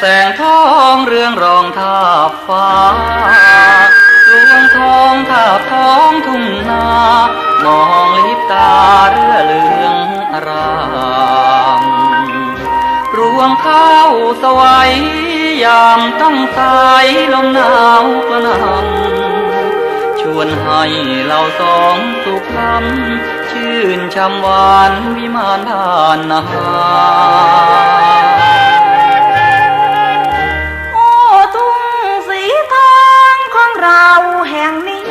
แสงทองเรืองรองทาบฟ้าลวงทองทาบท้องทุ่งนามองลิบตาเรือเหลืองอารามรวงข้าวสวัยยามต้องสายลมหนาวกระนำชวนให้เราสองสุขคำชื่นช่ำหวานวิมานผ่านนาาแห่งนี้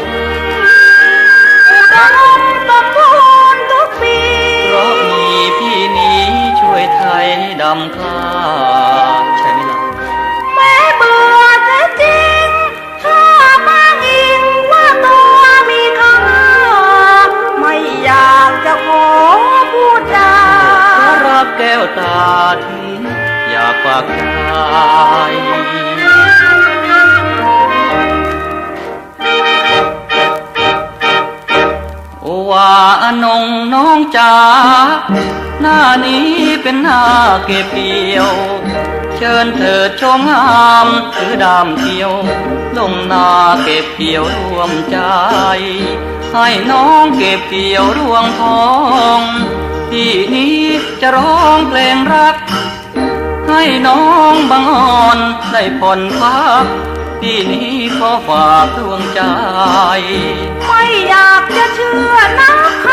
อุดมสมบูรณ์ทุกปี เพราะมีพี่นี้ช่วยไทยดำคลาใช่ไหมล่ะแม้เบื่อเสียจริงชอบมางอิงว่าตัวมีค่าไม่อยากจะขอพูดจารักแก้วตาถึงอยากฝากใจ อว่าอนงน้องจ๋าหน้านี้เป็นหน้าเก็บเกี่ยว เชิญเถิดชมงามถือดามเกี่ยว ลงนาเก็บเกี่ยวรวมใจ ให้น้องเก็บเกี่ยวรวงทอง ที่นี้จะร้องเพลงรัก ให้น้องบางอ่อนได้ผ่อนพัก ที่นี้ขอฝากดวงใจ ไม่อยากจะเชื่อนักค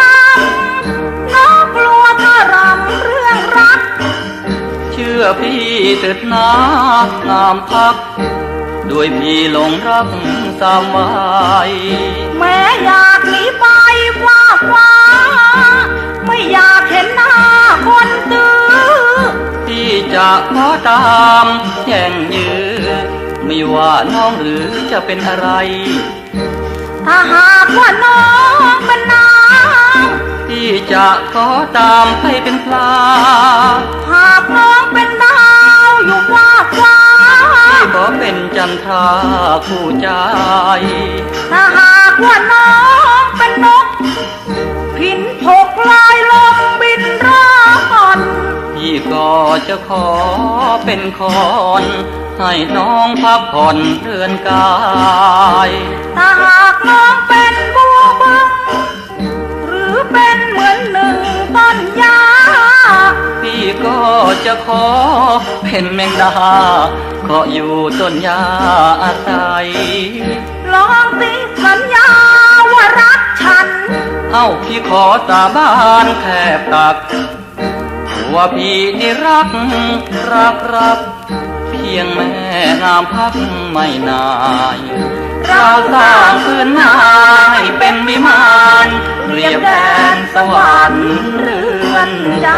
ำน้องกลัวถ้ารำเรื่องรัก เชื่อพี่เถิดนางามพัก ด้วยพี่หลงรักสามไว้แม้อยากหนีไปว่าฟ้าไม่อยากเห็นหน้าคนตื้อที่จะขอตามแย่งยื้อ ไม่ว่าน้องหรือจะเป็นอะไร ถ้าหากว่าน้องเป็นนางที่จะขอตามไปเป็นปลา หากน้องเป็นดาวอยู่ว่าฟ้าที่ขอเป็นจันทราคู่ใจ ถ้าหากว่าน้องเป็นนก พินผกลอยลมบินร่อนพี่ก็จะขอเป็นคอน ให้น้องพักผ่อนเรือนกายถ้าหากน้องเป็นบัวบึงหรือเป็นเหมือนหนึ่งต้นยา พี่ก็จะขอเป็นแมงดาเกาะอยู่ต้นยาอาศัยลองติสัญญาว่ารักฉัน เอ้าพี่ขอสาบานแทบตักว่าพี่นี่รักรักรักเพียงแม่งามพักไม่นายเราสร้างพื้นนายเป็นวิมานเรียบแดนสวรรค์เรือนใจ